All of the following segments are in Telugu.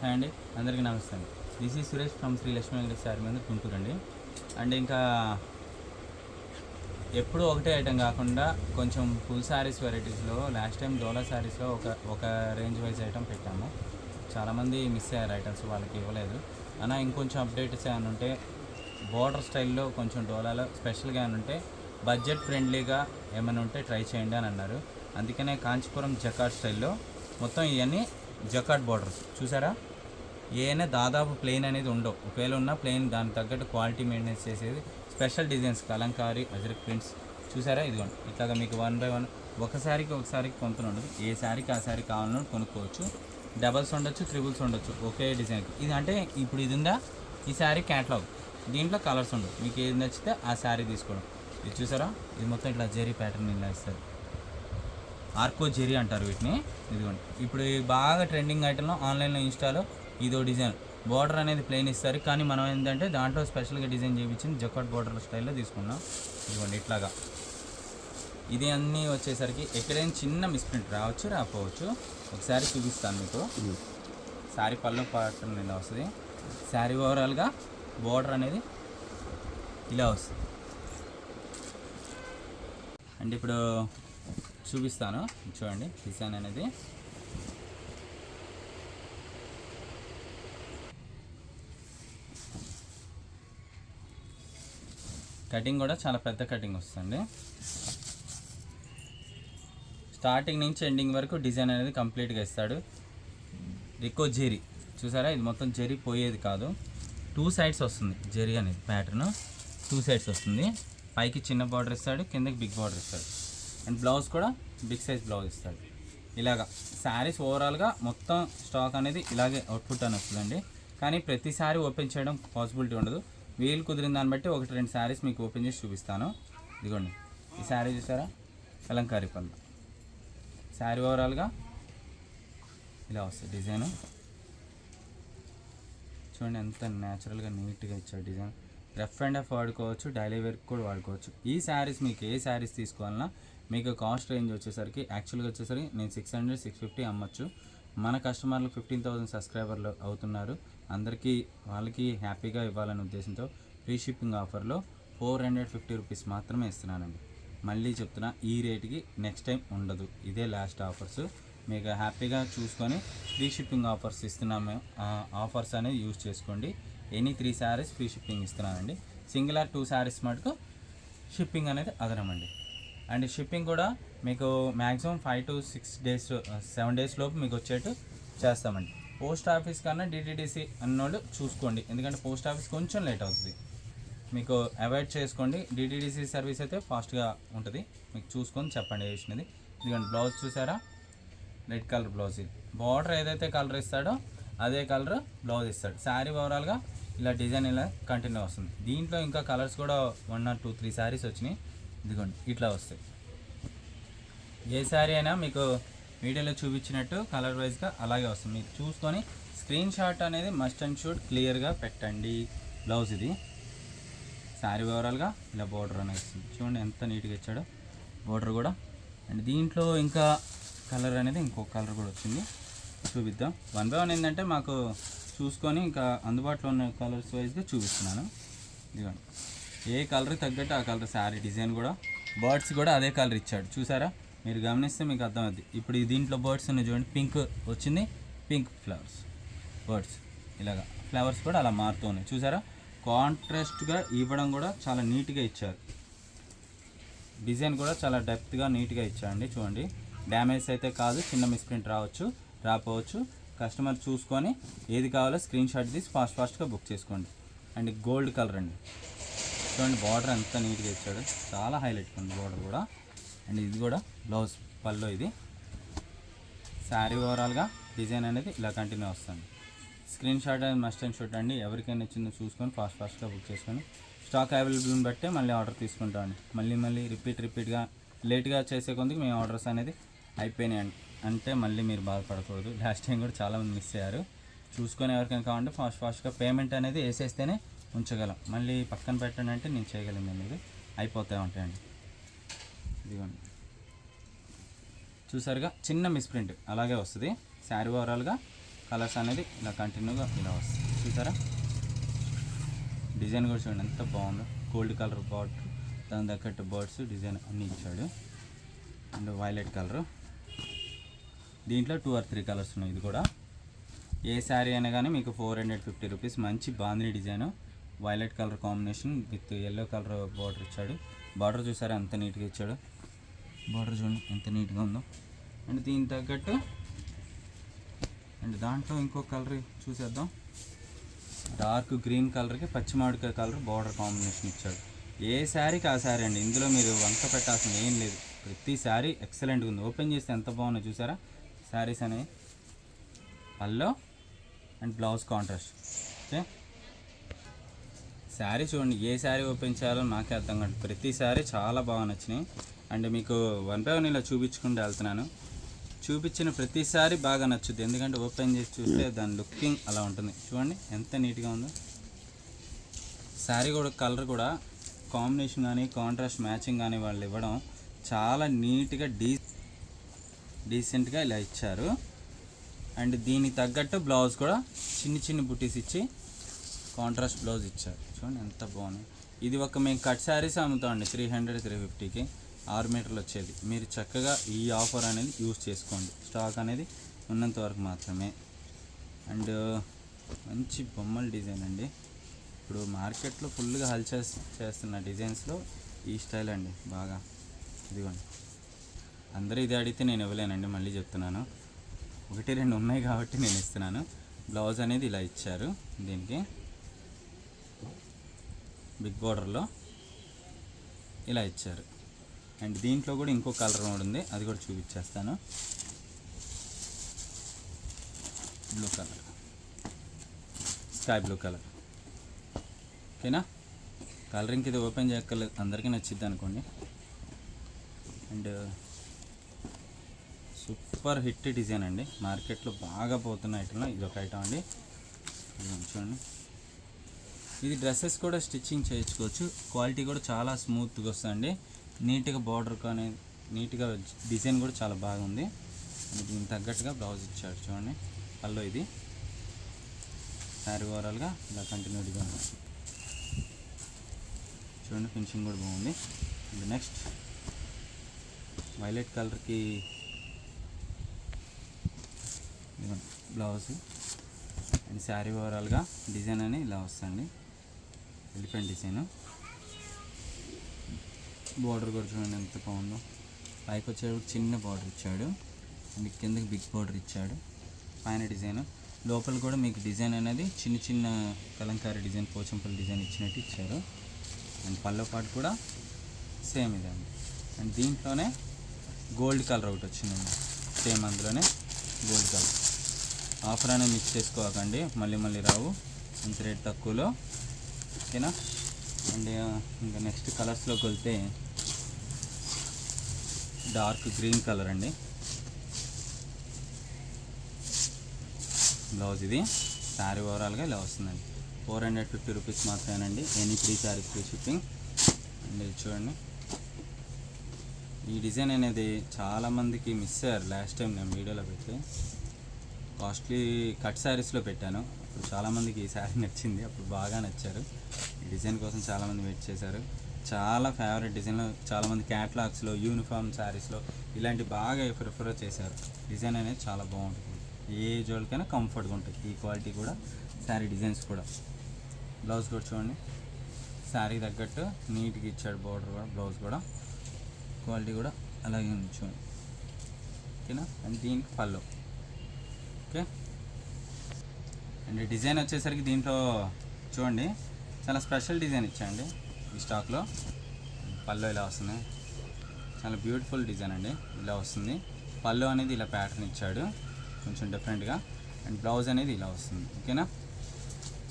హాయ్ అండి అందరికీ నమస్తే అండి. This is Suresh from Sri Lakshmi Venkateswara sari మీద గుంటూరు అండి. అండ్ ఇంకా ఎప్పుడూ ఒకటే ఐటెం కాకుండా కొంచెం ఫుల్ శారీస్ వెరైటీస్లో లాస్ట్ టైం డోలా శారీస్లో ఒక ఒక రేంజ్ వైజ్ ఐటెం పెట్టాము. చాలామంది మిస్ అయ్యారు ఐటమ్స్ వాళ్ళకి ఇవ్వలేదు. అన్న ఇంకొంచెం అప్డేట్స్ ఏమైనా ఉంటే బోర్డర్ స్టైల్లో కొంచెం డోలాలో స్పెషల్గా ఏమైనా ఉంటే బడ్జెట్ ఫ్రెండ్లీగా ఏమైనా ఉంటే ట్రై చేయండి అని అన్నారు. అందుకనే కాంచీపురం జకాట్ స్టైల్లో మొత్తం ఇవన్నీ జకాట్ బార్డర్స్ చూసారా? ఏమైనా దాదాపు ప్లెయిన్ అనేది ఉండవు. ఒకవేళ ఉన్న ప్లెయిన్ దానికి తగ్గట్టు క్వాలిటీ మెయింటెనెన్స్ చేసేది special designs kalamkari ajrakh prints. చూసారా? ఇదిగోండి. ఇట్లాగా మీకు వన్ బై వన్ ఒకసారికి ఒకసారికి కొంత ఉండదు. ఏ శారీకి ఆ శారీ కావాలన్నా కొనుక్కోవచ్చు. డబల్స్ ఉండొచ్చు త్రిబుల్స్ ఉండొచ్చు ఒకే డిజైన్కి. ఇది అంటే ఇప్పుడు ఇది ఉందా? ఈ శారీ క్యాటలాగ్. దీంట్లో కలర్స్ ఉండవు. మీకు ఏది నచ్చితే ఆ శారీ తీసుకోవడం. ఇది చూసారా? ఇది మొత్తం ఇట్లా జెరీ ప్యాటర్న్ ఇలా ఇస్తారు. ఆర్కో జెరీ అంటారు వీటిని. ఇదిగోండి. ఇప్పుడు బాగా ట్రెండింగ్ ఐటెంలో ఆన్లైన్లో ఇన్స్టాలో ఇదో డిజైన్. బార్డర్ అనేది ప్లెయిన్ ఇస్తారు. కానీ మనం ఏంటంటే దాంట్లో స్పెషల్గా డిజైన్ చేయించింది జకాట్ బార్డర్ స్టైల్లో తీసుకున్నాం. ఇదిగోండి ఇట్లాగా. ఇది అన్నీ వచ్చేసరికి ఎక్కడైనా చిన్న మిస్ప్రింట్ రావచ్చు రాకపోవచ్చు. ఒకసారి చూపిస్తాను మీకు. శారీ పళ్ళు పాటం ఇలా వస్తుంది. శారీ ఓవరాల్గా బార్డర్ అనేది ఇలా వస్తుంది. అండ్ ఇప్పుడు చూపిస్తాను. చూడండి డిజైన్ అనేది. కటింగ్ కూడా చాలా పెద్ద కటింగ్ వస్తుంది స్టార్టింగ్ నుంచి ఎండింగ్ వరకు డిజైన్ అనేది కంప్లీట్గా ఇస్తాడు. ఎక్కువ జెరీ. చూసారా? ఇది మొత్తం జెరీ పోయేది కాదు. టూ సైడ్స్ వస్తుంది జెరీ అనేది ప్యాటర్న్. టూ సైడ్స్ వస్తుంది. పైకి చిన్న బార్డర్ ఇస్తాడు కిందకి బిగ్ బార్డర్ ఇస్తాడు. అండ్ బ్లౌజ్ కూడా బిగ్ సైజ్ బ్లౌజ్ ఇస్తాడు. ఇలాగా శారీస్ ఓవరాల్గా మొత్తం స్టాక్ అనేది ఇలాగే అవుట్పుట్ అని వస్తుందండి. కానీ ప్రతిసారి ఓపెన్ చేయడం పాసిబిలిటీ ఉండదు. వీలు కుదిరిన దాన్ని బట్టి ఒకటి రెండు శారీస్ మీకు ఓపెన్ చేసి చూపిస్తాను. ఇదిగోండి. ఈ శారీ చూసారా? కలంకారీ పళ్ళు. శారీ ఓవరాల్గా ఇలా వస్తుంది డిజైను. చూడండి ఎంత న్యాచురల్గా నీట్గా ఇచ్చాడు డిజైన్. రఫ్ అండ్ రఫ్ వాడుకోవచ్చు డైలీ వర్క్ కూడా వాడుకోవచ్చు. ఈ శారీస్ మీకు ఏ శారీస్ తీసుకోవాలన్నా మీకు కాస్ట్ రేంజ్ వచ్చేసరికి యాక్చువల్గా వచ్చేసరికి నేను సిక్స్ హండ్రెడ్ సిక్స్ ఫిఫ్టీ అమ్మచ్చు. మన కస్టమర్లు ఫిఫ్టీన్ థౌసండ్ సబ్స్క్రైబర్లు అవుతున్నారు. అందరికీ వాళ్ళకి హ్యాపీగా ఇవ్వాలనే ఉద్దేశంతో ఫ్రీ షిప్పింగ్ ఆఫర్లో ఫోర్ హండ్రెడ్ ఫిఫ్టీ రూపీస్ మాత్రమే ఇస్తున్నానండి. మళ్ళీ చెప్తున్నా ఈ రేటుకి నెక్స్ట్ టైం ఉండదు. ఇదే లాస్ట్ ఆఫర్స్ మీకు హ్యాపీగా చూసుకొని ఫ్రీ షిప్పింగ్ ఆఫర్స్ ఇస్తున్నాము. ఆఫర్స్ అనేది యూజ్ చేసుకోండి. Any three saris free shipping ఇస్తున్నానండి. Single or two saris మటుకు షిప్పింగ్ అనేది అదనమండి. అండ్ షిప్పింగ్ కూడా మీకు maximum five to six days seven days లోపు మీకు వచ్చేట్టు చేస్తామండి. పోస్ట్ ఆఫీస్ కన్నా డిటీడీసీ అన్నోళ్ళు చూసుకోండి. ఎందుకంటే పోస్ట్ ఆఫీస్ కొంచెం లేట్ అవుతుంది. మీకు అవాయిడ్ చేసుకోండి. డిటీడీసీ సర్వీస్ అయితే ఫాస్ట్గా ఉంటుంది. మీకు చూసుకొని చెప్పండి వేసినది ఇదిగోండి బ్లౌజ్ చూసారా? Red colour blouse. ఇది బార్డర్ ఏదైతే కలర్ ఇస్తాడో అదే కలర్ బ్లౌజ్ ఇస్తాడు. శారీ ఓవరాల్గా ఇలా డిజైన్ ఇలా కంటిన్యూ వస్తుంది. దీంట్లో ఇంకా కలర్స్ కూడా one or two three saris వచ్చినాయి. ఇదిగోండి ఇట్లా వస్తాయి. ఏ శారీ అయినా మీకు వీడియోలో చూపించినట్టు కలర్ వైజ్గా అలాగే వస్తుంది. మీరు చూసుకొని స్క్రీన్ షాట్ అనేది మస్ట్ అండ్ షూట్ క్లియర్గా పెట్టండి. బ్లౌజ్ ఇది. శారీ ఓవరాల్గా ఇలా బోర్డర్ అనేది వస్తుంది. చూడండి ఎంత నీట్గా ఇచ్చాడో. బోర్డర్ కూడా. అండ్ దీంట్లో ఇంకా కలర్ అనేది ఇంకొక కలర్ కూడా వచ్చింది. చూపిద్దాం. వన్ బై వన్ ఏంటంటే మాకు చూసుకొని ఇంకా అందుబాటులో ఉన్న కలర్స్ వైజ్గా చూపిస్తున్నాను. ఇదిగోండి. ఏ కలర్ తగ్గట్టు ఆ కలర్ శారీ డిజైన్ కూడా. బర్డ్స్ కూడా అదే కలర్ ఇచ్చాడు. చూసారా? మీరు గమనిస్తే మీకు అర్థమవుద్ది. ఇప్పుడు ఈ దీంట్లో బర్డ్స్ ఉన్నాయి చూడండి. పింక్ వచ్చింది. పింక్ ఫ్లవర్స్ బర్డ్స్ ఇలాగా ఫ్లవర్స్ కూడా అలా మారుతూ ఉన్నాయి. చూసారా? కాంట్రాస్ట్గా ఇవ్వడం కూడా చాలా నీట్గా ఇచ్చారు. డిజైన్ కూడా చాలా డెప్త్గా నీట్గా ఇచ్చారండి చూడండి. డ్యామేజ్ అయితే కాదు చిన్న మిస్ప్రింట్ రావచ్చు రాపోవచ్చు కస్టమర్ చూసుకొని ఏది కావాలో స్క్రీన్ షాట్ తీసి ఫాస్ట్ ఫాస్ట్గా బుక్ చేసుకోండి. అండ్ గోల్డ్ కలర్ అండి. చూడండి బార్డర్ ఎంత నీట్గా ఇచ్చాడు చాలా హైలైట్ ఉంది బార్డర్ కూడా. అండ్ ఇది కూడా బ్లౌజ్ పల్లో ఇది. శారీ ఓవరాల్గా డిజైన్ అనేది ఇలా కంటిన్యూ వస్తుంది. స్క్రీన్ షాట్ అనేది మస్ట్ అండ్ షూట్ అండి. ఎవరికైనా నచ్చిందో చూసుకొని ఫాస్ట్ ఫాస్ట్గా బుక్ చేసుకొని స్టాక్ అవైలబుల్ని బట్టే మళ్ళీ ఆర్డర్ తీసుకుంటామండి. మళ్ళీ మళ్ళీ రిపీట్ రిపీట్గా లేట్గా చేసే కొందుకు మేము ఆర్డర్స్ అనేది అయిపోయినాయి అంటే మళ్ళీ మీరు బాధపడకూడదు. లాస్ట్ టైం కూడా చాలామంది మిస్ అయ్యారు. చూసుకొని ఎవరికైనా కావాలంటే ఫాస్ట్ ఫాస్ట్గా పేమెంట్ అనేది వేసేస్తేనే ఉంచగలం. మళ్ళీ పక్కన పెట్టండి అంటే నేను చేయగలను అనేది అయిపోతూ ఉంటాయండి. ఇదిగోండి. చూసారుగా? చిన్న మిస్ప్రింట్ అలాగే వస్తుంది. శారీ ఓవరాల్గా కలర్స్ అనేది ఇలా కంటిన్యూగా ఇలా వస్తుంది. చూసారా? డిజైన్ కూడా చూడండి ఎంత బాగుందో. గోల్డ్ కలర్ బార్డర్ దాని తగ్గట్టు బర్డ్స్ డిజైన్ అన్నీ ఇచ్చాడు. And violet colour. దీంట్లో టూ ఆర్ త్రీ కలర్స్ ఉన్నాయి. ఇది కూడా ఏ శారీ అయినా కానీ మీకు ఫోర్ హండ్రెడ్ ఫిఫ్టీ రూపీస్ మంచి bandhani design violet colour combination with yellow colour border ఇచ్చాడు. బార్డర్ చూసారా? ఎంత నీట్గా ఇచ్చాడు. బార్డర్ చూడండి ఎంత నీట్గా ఉందో. అండ్ దీనికి తగ్గట్టు అండ్ దాంట్లో ఇంకో కలర్ చూసేద్దాం. డార్క్ గ్రీన్ కలర్కి పచ్చిమాడికాయ కలర్ బార్డర్ కాంబినేషన్ ఇచ్చాడు. ఏ శారీకి ఆ శారీ అండి? ఇందులో మీరు వంక పెట్టాల్సిన ఏం లేదు. ప్రతి శారీ ఎక్సలెంట్గా ఉంది. ఓపెన్ చేస్తే ఎంత బాగున్నాయి చూసారా? శారీస్ అనేవి. Pallu and blouse contrast okay sari చూడండి ఏ శారీ ఓపెన్ చేయాలో నాకే అర్థం కాదు. ప్రతి శారీ చాలా బాగా నచ్చినాయి. అండ్ మీకు వన్ బై వన్ ఇలా చూపించుకుంటూ వెళ్తున్నాను. చూపించిన ప్రతిసారి బాగా నచ్చుద్ది. ఎందుకంటే ఓపెన్ చేసి చూస్తే దాని లుకింగ్ అలా ఉంటుంది. చూడండి ఎంత నీట్గా ఉందో. శారీ కూడా కలర్ కూడా కాంబినేషన్ కానీ కాంట్రాస్ట్ మ్యాచింగ్ కానీ వాళ్ళు ఇవ్వడం చాలా నీట్గా డీ డీసెంట్గా ఇలా ఇచ్చారు. అండ్ దీనికి తగ్గట్టు బ్లౌజ్ కూడా చిన్ని చిన్ని బుటీస్ ఇచ్చి కాంట్రాస్ట్ బ్లౌజ్ ఇచ్చారు. చూడండి ఎంత బాగుంది ఇది ఒక మేము కట్ శారీస్ అమ్ముతామండి త్రీ హండ్రెడ్ త్రీ ఫిఫ్టీకి ఆరు మీటర్లు వచ్చేది. మీరు చక్కగా ఈ ఆఫర్ అనేది యూస్ చేసుకోండి. స్టాక్ అనేది ఉన్నంత వరకు మాత్రమే. అండ్ మంచి బొమ్మల డిజైన్ అండి. ఇప్పుడు మార్కెట్లో ఫుల్గా హల్చల్ చేస్తున్న డిజైన్స్లో ఈ స్టైల్ అండి బాగా. ఇదిగోండి. అందరూ ఇది అడిగితే నేను ఇవ్వలేనండి మళ్ళీ చెప్తున్నాను. ఒకటి రెండు ఉన్నాయి కాబట్టి నేను ఇస్తున్నాను. బ్లౌజ్ అనేది ఇలా ఇచ్చారు దీనికి. బిగ్ బార్డర్లో ఇలా ఇచ్చారు. అండ్ దీంట్లో కూడా ఇంకో కలర్ కూడా ఉంది. అది కూడా చూపించేస్తాను. Blue colour sky blue colour ఓకేనా? కలరింగ్ ఇది ఓపెన్ చేయక్కర్లేదు. అందరికీ నచ్చిద్ది అనుకోండి. అండ్ సూపర్ హిట్ డిజైన్ అండి. మార్కెట్లో బాగా పోతున్న ఐటెంలో ఇది ఒక ఐటమ్ అండి. చూడండి. ఇది డ్రెస్సెస్ కూడా స్టిచ్చింగ్ చేయించుకోవచ్చు. క్వాలిటీ కూడా చాలా స్మూత్గా వస్తుంది నీట్గా బార్డర్ కానీ నీట్గా డిజైన్ కూడా చాలా బాగుంది. దీనికి తగ్గట్టుగా బ్లౌజ్ ఇచ్చాడు చూడండి. పల్లో ఇది. శారీ ఓవరాల్గా ఇలా కంటిన్యూటీగా ఉంది. చూడండి ఫినిషింగ్ కూడా బాగుంది. నెక్స్ట్. వైలెట్ కలర్కి బ్లౌజ్. అండ్ శారీ ఓవరాల్గా డిజైన్ అని ఇలా వస్తుంది ఎలిఫెంట్ డిజైన్. బార్డర్ కూడా చూడండి ఎంత బాగుందో. పైకి వచ్చేటప్పుడు చిన్న బార్డర్ ఇచ్చాడు. అండ్ కిందకి బిగ్ బార్డర్ ఇచ్చాడు. పైన డిజైన్. లోపల కూడా మీకు డిజైన్ అనేది చిన్న చిన్న కలంకారీ డిజైన్ పోచంపల్లి డిజైన్ ఇచ్చినట్టు ఇచ్చారు. అండ్ పల్లో పాటు కూడా సేమ్ ఇదే అండి. అండ్ దీంట్లోనే గోల్డ్ కలర్ ఒకటి వచ్చిందండి. సేమ్ అందులోనే గోల్డ్ కలర్. ఆఫర్ అనేది మిక్స్ చేసుకోకండి. మళ్ళీ మళ్ళీ రావు. ఇంత రేట్ తక్కువలో ఓకేనా? అండ్ ఇంకా నెక్స్ట్ కలర్స్లోకి వెళ్తే డార్క్ గ్రీన్ కలర్ అండి. బ్లౌజ్ ఇది. శారీ ఓవరాల్గా ఇలా వస్తుందండి. ఫోర్ హండ్రెడ్ ఫిఫ్టీ రూపీస్ మాత్రమేనండి. Any free sari free shipping. And చూడండి. ఈ డిజైన్ అనేది చాలామందికి మిస్ అయ్యారు. లాస్ట్ టైం నేను వీడియోలో పెట్టి. కాస్ట్లీ కట్ శారీస్లో పెట్టాను. అప్పుడు చాలామందికి ఈ శారీ నచ్చింది అప్పుడు బాగా నచ్చారు. ఈ డిజైన్ కోసం చాలామంది వెయిట్ చేశారు. చాలా ఫేవరెట్ డిజైన్లో చాలామంది క్యాట్లాగ్స్లో యూనిఫామ్ శారీస్లో ఇలాంటి బాగా ప్రిఫర్ చేశారు. డిజైన్ అనేది చాలా బాగుంటుంది. ఏ జోళ్ళకైనా కంఫర్ట్గా ఉంటుంది. ఈ క్వాలిటీ కూడా శారీ డిజైన్స్ కూడా. బ్లౌజ్ కూడా చూడండి. శారీ తగ్గట్టు నీట్గా ఇచ్చాడు బార్డర్ కూడా బ్లౌజ్ కూడా. క్వాలిటీ కూడా అలాగే ఉంది చూడండి. ఓకేనా? అండ్ దీనికి పళ్ళు. ఓకే? అండ్ డిజైన్ వచ్చేసరికి దీంట్లో చూడండి చాలా స్పెషల్ డిజైన్ ఇచ్చాండి ఈ స్టాక్లో. పళ్ళు ఇలా వస్తుంది చాలా బ్యూటిఫుల్ డిజైన్ అండి. ఇలా వస్తుంది. పళ్ళు అనేది ఇలా ప్యాటర్న్ ఇచ్చాడు. కొంచెం డిఫరెంట్గా అండ్ బ్లౌజ్ అనేది ఇలా వస్తుంది. ఓకేనా?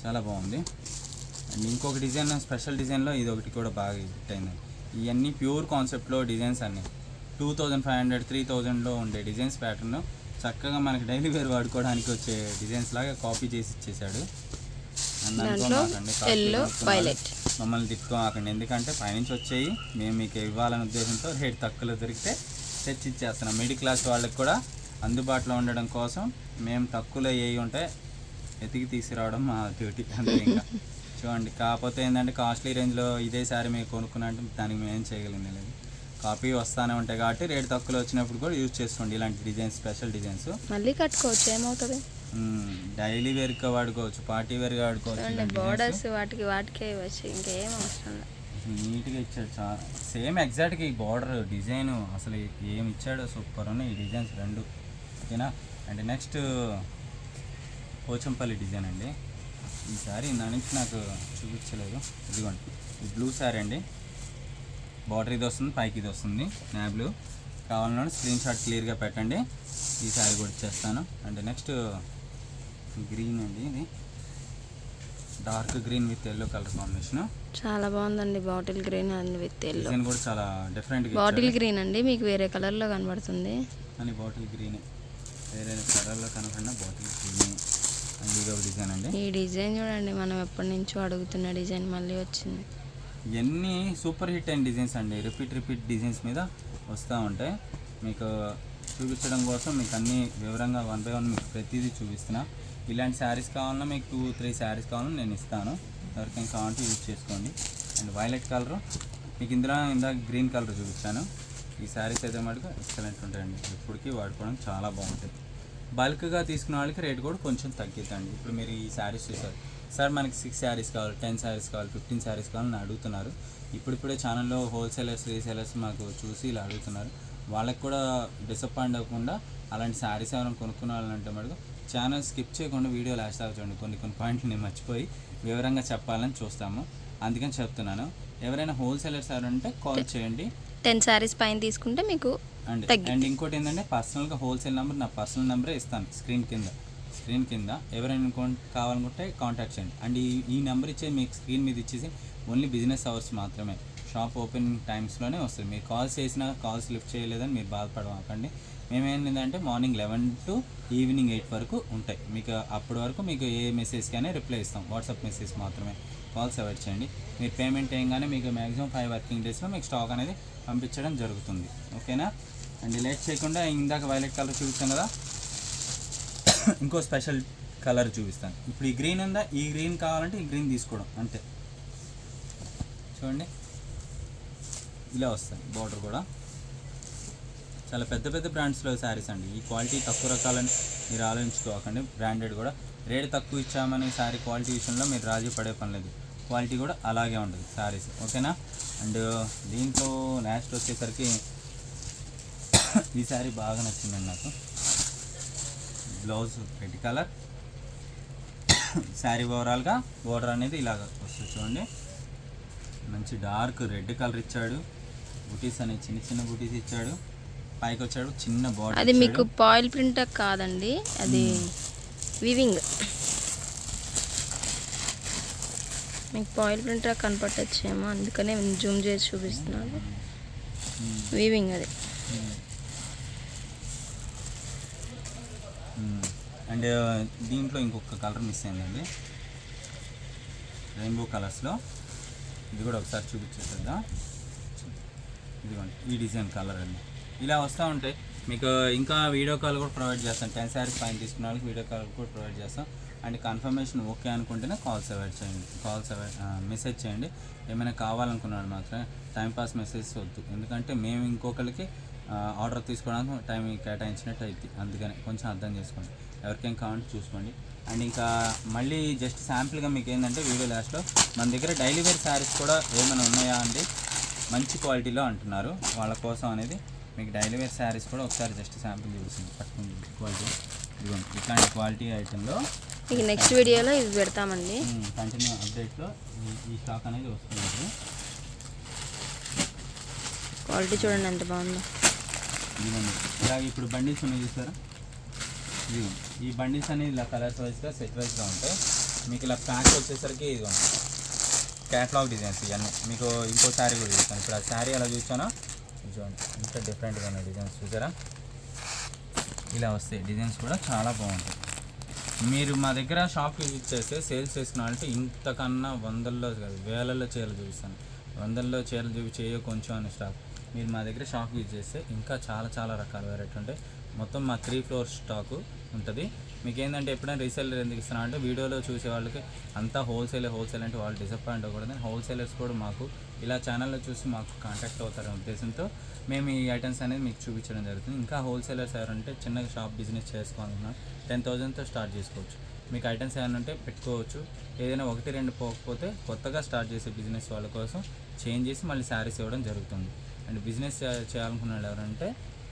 చాలా బాగుంది. అండ్ ఇంకొక డిజైన్ స్పెషల్ డిజైన్లో ఇది ఒకటి కూడా బాగా హిట్ అయింది. ఇవన్నీ ప్యూర్ కాన్సెప్ట్లో డిజైన్స్ అన్నీ. Two thousand five hundred three థౌజండ్లో ఉండే డిజైన్స్ ప్యాటర్న్ చక్కగా మనకి డైలీ వేర్ వాడుకోవడానికి వచ్చే డిజైన్స్ లాగా కాపీ చేసి ఇచ్చేసాడు. మమ్మల్ని తిట్టుకోమాకండి ఎందుకంటే పైనుంచి వచ్చేయి మేము మీకు ఇవ్వాలనే ఉద్దేశంతో రేట్ తక్కువలో దొరికితే తెచ్చి ఇచ్చేస్తున్నాం మిడిల్ క్లాస్ వాళ్ళకి కూడా అందుబాటులో ఉండడం కోసం మేము తక్కువలో ఏవి ఉంటే ఎతికి తీసుకురావడం మా డ్యూటీ అంతే ఇంకా. చూడండి. కాకపోతే ఏంటంటే కాస్ట్లీ రేంజ్లో ఇదే సారీ మేము కొనుక్కున్నట్టు దానికి మేము ఏం చేయగలిగింది లేదు. కాపీ వస్తానే ఉంటాయి కాబట్టి రేట్ తక్కువలో వచ్చినప్పుడు కూడా యూజ్ చేసుకోండి ఇలాంటి డిజైన్స్ స్పెషల్ డిజైన్స్. మళ్ళీ కట్టుకోవచ్చు ఏమవుతుంది? డైలీ వేర్గా వాడుకోవచ్చు పార్టీ వేర్గా వాడుకోవచ్చు. బోర్డర్స్ వాటికి వాటికే ఇవ్వచ్చు ఇంకేం అవసరం నీట్గా ఇచ్చాడు చాలా సేమ్ ఎగ్జాక్ట్గా ఈ బార్డర్ డిజైన్ అసలు ఏమి ఇచ్చాడో సూపర్ ఉన్నాయి ఈ డిజైన్స్ రెండు. ఓకేనా? అండ్ నెక్స్ట్ పోచంపల్లి డిజైన్ అండి. ఈ సారీ నా నుంచి నాకు చూపించలేదు. ఇదిగోండి ఈ బ్లూ సారీ అండి. బార్డర్ ఇది వస్తుంది పైకి ఇది వస్తుంది నా బ్లూ. కావాలన్నా స్క్రీన్ షాట్ క్లియర్గా పెట్టండి. ఈ సారీ కూడా ఇచ్చేస్తాను అండ్ నెక్స్ట్ గ్రీన్ అండి ఇది. Dark green with yellow colour combination. చాలా బాగుందండి bottle green and with yellow. Design కూడా చాలా డిఫరెంట్గా బాటిల్ గ్రీన్ అండి మీకు వేరే కలర్లో కనబడుతుంది. అని బాటిల్ గ్రీన్. వేరే కలర్లో కనపడిన బాటిల్ గ్రీన్. అండ్ ఇది ఒక డిజైన్ అండి. ఈ డిజైన్ చూడండి మనం ఎప్పటి నుంచో అడుగుతున్న డిజైన్ మళ్ళీ వచ్చింది. ఇవన్నీ సూపర్ హిట్ అయిన డిజైన్స్ అండి? రిపీట్ రిపీట్ డిజైన్స్ మీద వస్తూ ఉంటాయి. మీకు చూపించడం కోసం మీకు అన్ని వివరంగా వన్ బై వన్ మీకు ప్రతిదీ చూపిస్తున్నా. ఇలాంటి శారీస్ కావాలన్నా మీకు టూ త్రీ శారీస్ కావాలన్నా నేను ఇస్తాను. ఎవరికైనా కావాలంటే యూజ్ చేసుకోండి. అండ్ వైలెట్ కలర్ మీకు ఇందులో ఇందాక గ్రీన్ కలర్ చూపించాను. ఈ శారీస్ అయితే మటుకు ఎక్సలెంట్ ఉంటాయండి. ఇప్పటికీ వాడుకోవడం చాలా బాగుంటుంది. బల్క్గా తీసుకున్న వాళ్ళకి రేట్ కూడా కొంచెం తగ్గిద్దండి. ఇప్పుడు మీరు ఈ శారీస్ చూసారు. సార్ మనకి సిక్స్ శారీస్ కావాలి టెన్ శారీస్ కావాలి ఫిఫ్టీన్ శారీస్ కావాలని అడుగుతున్నారు. ఇప్పుడిప్పుడే ఛానల్లో హోల్సేలర్స్ రీసేలర్స్ మాకు చూసి ఇలా అడుగుతున్నారు. వాళ్ళకి కూడా డిసప్పాయింట్ అవ్వకుండా అలాంటి శారీస్ ఎవరైనా కొనుక్కున్న వాళ్ళంటే మటుకు ఛానల్ స్కిప్ చేయకుండా వీడియో లాస్ట్ దాకా చూడండి. కొన్ని కొన్ని పాయింట్లు నేను మర్చిపోయి వివరంగా చెప్పాలని చూస్తాము. అందుకని చెప్తున్నాను. ఎవరైనా హోల్సేలర్స్ ఎవరంటే కాల్ చేయండి. టెన్ శారీస్ పైన తీసుకుంటే మీకు అండ్. అండ్ ఇంకోటి ఏంటంటే పర్సనల్గా హోల్సేల్ నెంబర్ నా పర్సనల్ నెంబరే ఇస్తాను స్క్రీన్ కింద. స్క్రీన్ కింద ఎవరైనా కావాలనుకుంటే కాంటాక్ట్ చేయండి. అండ్ ఈ ఈ నెంబర్ ఇచ్చే మీకు స్క్రీన్ మీద ఇచ్చేసి ఓన్లీ బిజినెస్ అవర్స్ మాత్రమే. షాప్ ఓపెనింగ్ టైమ్స్లోనే వస్తుంది. మీరు కాల్స్ చేసినా కాల్స్ లిఫ్ట్ చేయలేదని మీరు బాధపడమాకండి. మేమేంటంటే morning eleven to evening eight వరకు ఉంటాయి. మీకు అప్పటి వరకు మీకు ఏ మెసేజ్కైనా రిప్లై ఇస్తాం. వాట్సాప్ మెసేజ్ మాత్రమే. కాల్స్ అవాయిడ్ చేయండి. మీరు పేమెంట్ వేయగానే మీకు మ్యాక్సిమం ఫైవ్ వర్కింగ్ డేస్లో మీకు స్టాక్ అనేది పంపించడం జరుగుతుంది. ఓకేనా? అండ్ లేట్ చేయకుండా ఇందాక వైలెట్ కలర్ చూపించాం కదా. ఇంకో స్పెషల్ కలర్ చూపిస్తాను. ఇప్పుడు ఈ గ్రీన్ ఉందా? ఈ గ్రీన్ కావాలంటే ఈ గ్రీన్ తీసుకోవడం అంతే. చూడండి. ఇలా వస్తుంది బార్డర్ కూడా. చాలా పెద్ద పెద్ద బ్రాండ్స్లో శారీస్ అండి. ఈ క్వాలిటీ తక్కువ రకాలని మీరు ఆలోచించుకోకండి. బ్రాండెడ్ కూడా. రేట్ తక్కువ ఇచ్చామని శారీ క్వాలిటీ విషయంలో మీరు రాజీ పడే పని లేదు. క్వాలిటీ కూడా అలాగే ఉంటుంది శారీస్ ఓకేనా అండ్ దీంట్లో లాస్ట్ వచ్చేసరికి ఈ శారీ బాగా నచ్చిందండి నాకు. Blouse red colour. శారీ ఓవరాల్గా బోర్డర్ అనేది ఇలాగ వస్తుంది చూడండి. మంచి డార్క్ రెడ్ కలర్ ఇచ్చాడు. బుటీస్ అనేవి చిన్న చిన్న బుటీస్ ఇచ్చాడు. పైకి వచ్చాడు చిన్న బార్డర్ అది మీకు పాయిల్ ప్రింట్ కాదండి. అది వివింగ్ మీకు పాయిల్ ప్రింట్ కనపట్టచ్చేమో అందుకనే జూమ్ చేసి చూపిస్తున్నాను. వీవింగ్ అది. అండ్ దీంట్లో ఇంకొక కలర్ మిస్ అయిందండి. రెయిన్బో కలర్స్లో. ఇది కూడా ఒకసారి చూపించేద్దా ఇదిగోండి ఈ డిజైన్ కలర్ అండి. ఇలా వస్తూ ఉంటాయి. మీకు ఇంకా వీడియో కాల్ కూడా ప్రొవైడ్ చేస్తాం టెన్ శారీస్ పైన తీసుకున్న వాళ్ళకి వీడియో కాల్ కూడా ప్రొవైడ్ చేస్తాం అండ్ కన్ఫర్మేషన్ ఓకే అనుకుంటేనే కాల్స్ అవాయిడ్ చేయండి. కాల్స్ అవాయిడ్ మెసేజ్ చేయండి. ఏమైనా కావాలనుకున్నాడు మాత్రమే టైంపాస్ మెసేజ్ వద్దు. ఎందుకంటే మేము ఇంకొకరికి ఆర్డర్ తీసుకోవడానికి టైం కేటాయించినట్టు అయితే అందుకని కొంచెం అర్థం చేసుకోండి. ఎవరికేం కావాలంటే చూసుకోండి. అండ్ ఇంకా మళ్ళీ జస్ట్ శాంపుల్గా మీకు ఏంటంటే వీడియో లాస్ట్లో మన దగ్గర డైలీ వేర్ శారీస్ కూడా ఏమైనా ఉన్నాయా అండి? మంచి క్వాలిటీలో అంటున్నారు. వాళ్ళ కోసం అనేది మీకు డైలీ వేర్ శారీస్ కూడా ఒకసారి జస్ట్ శాంపుల్ చూపిస్తుంది. పట్టుకుని క్వాలిటీ ఇదిగోండి. ఇట్లాంటి క్వాలిటీ ఐటెంలో మీకు నెక్స్ట్ వీడియోలో ఇవి పెడతామండి. కంటిన్యూ అప్డేట్లో ఈ స్టాక్ అనేది వస్తుంది. క్వాలిటీ చూడండి ఎంత బాగుందో. ఇదిగోండి. ఇలాగ ఇప్పుడు బండిల్స్ ఉన్నాయి చూసారా? ఈ బండిల్స్ అనేది ఇలా కలర్స్ వైజ్గా సెట్ వైజ్గా ఉంటాయి. మీకు ఇలా ప్యాక్ వచ్చేసరికి ఇది క్యాట్లాగ్ డిజైన్స్ ఇవన్నీ. మీకు ఇంకో శారీ కూడా చూస్తాను ఇప్పుడు ఆ శారీ ఎలా చూసానో చూడండి. ఇంత డిఫరెంట్గా ఉన్నాయి డిజైన్స్ చూసారా? ఇలా వస్తాయి. డిజైన్స్ కూడా చాలా బాగుంటాయి. మీరు మా దగ్గర షాప్కి విజిట్ చేస్తే సేల్స్ చేసుకున్నారంటే ఇంతకన్నా వందల్లో కాదు వేలల్లో చీరలు చూపిస్తాను. వందల్లో చీరలు చూపి చేయో కొంచెం అని స్టాక్ మీరు మా దగ్గర షాప్ విజిట్ చేస్తే ఇంకా చాలా చాలా రకాల వెరైటీ ఉంటాయి. మొత్తం మా త్రీ ఫ్లోర్స్ స్టాకు ఉంటుంది. మీకు ఏంటంటే ఎప్పుడైనా రీసెల్లర్ ఎందుకు ఇస్తున్నా అంటే వీడియోలో చూసే వాళ్ళకి అంతా హోల్సేల్ హోల్సేల్ అంటే వాళ్ళు డిసప్పాయింట్ అవ్వకూడదు. హోల్సేలర్స్ కూడా మాకు ఇలా ఛానల్లో చూసి మాకు కాంటాక్ట్ అవుతారనే ఉద్దేశంతో మేము ఈ ఐటమ్స్ అనేది మీకు చూపించడం జరుగుతుంది. ఇంకా హోల్సేలర్స్ ఎవరంటే చిన్నగా షాప్ బిజినెస్ చేసుకోవాలన్నా టెన్ థౌజండ్తో స్టార్ట్ చేసుకోవచ్చు. మీకు ఐటమ్స్ ఏమైనా ఉంటే పెట్టుకోవచ్చు. ఏదైనా ఒకటి రెండు పోకపోతే కొత్తగా స్టార్ట్ చేసే బిజినెస్ వాళ్ళ కోసం చేంజ్ చేసి మళ్ళీ శారీస్ ఇవ్వడం జరుగుతుంది. అండ్ బిజినెస్ చేయాలనుకున్న వాళ్ళు ఎవరంటే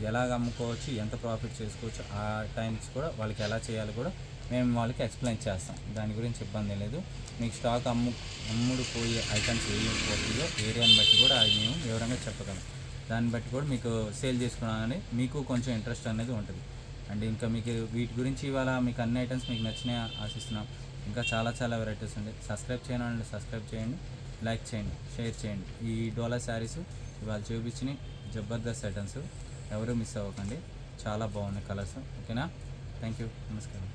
ఎలాగ అమ్ముకోవచ్చు ఎంత ప్రాఫిట్ చేసుకోవచ్చు ఆ టైమ్స్ కూడా వాళ్ళకి ఎలా చేయాలో కూడా మేము వాళ్ళకి ఎక్స్ప్లెయిన్ చేస్తాం. దాని గురించి ఇబ్బంది లేదు. మీకు స్టాక్ అమ్ము అమ్ముడు పోయే ఐటమ్స్ ఏ పోతుందో ఏరియాని బట్టి కూడా అది మేము వివరంగా చెప్పగలం. దాన్ని బట్టి కూడా మీకు సేల్ చేసుకున్నామని మీకు కొంచెం ఇంట్రెస్ట్ అనేది ఉంటుంది. అండ్ ఇంకా మీకు వీటి గురించి ఇవాళ మీకు అన్ని ఐటమ్స్ మీకు నచ్చినాయి ఆశిస్తున్నాం. ఇంకా చాలా చాలా వెరైటీస్ ఉంది. సబ్స్క్రైబ్ చేయండి సబ్స్క్రైబ్ చేయండి. లైక్ చేయండి. షేర్ చేయండి. ఈ డోలా శారీస్ ఇవాళ చూపించిన జబర్దస్త్ ఐటమ్స్ ఎవరు మిస్ అవ్వకండి. చాలా బాగున్నాయి కలర్స్. ఓకేనా? థ్యాంక్ యూ నమస్కారం.